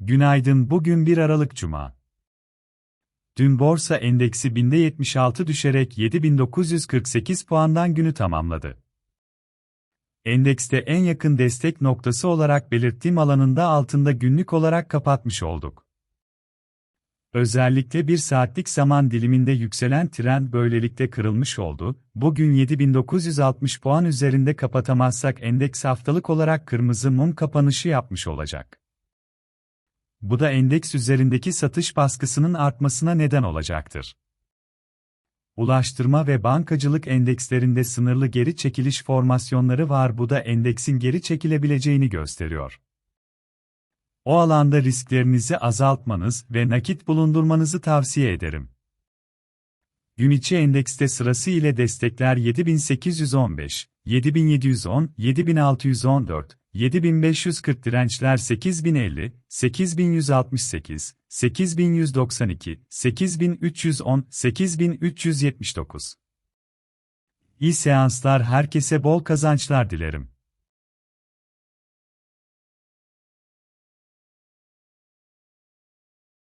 Günaydın bugün 1 Aralık Cuma. Dün borsa endeksi binde 76 düşerek 7948 puandan günü tamamladı. Endekste en yakın destek noktası olarak belirttiğim alanında altında günlük olarak kapatmış olduk. Özellikle bir saatlik zaman diliminde yükselen trend böylelikle kırılmış oldu. Bugün 7960 puan üzerinde kapatamazsak endeks haftalık olarak kırmızı mum kapanışı yapmış olacak. Bu da endeks üzerindeki satış baskısının artmasına neden olacaktır. Ulaştırma ve bankacılık endekslerinde sınırlı geri çekiliş formasyonları var bu da endeksin geri çekilebileceğini gösteriyor. O alanda risklerinizi azaltmanız ve nakit bulundurmanızı tavsiye ederim. Gün içi endekste sırası ile destekler 7815, 7710, 7614, 7540 dirençler 8050, 8168, 8192, 8310, 8379. İyi seanslar herkese bol kazançlar dilerim.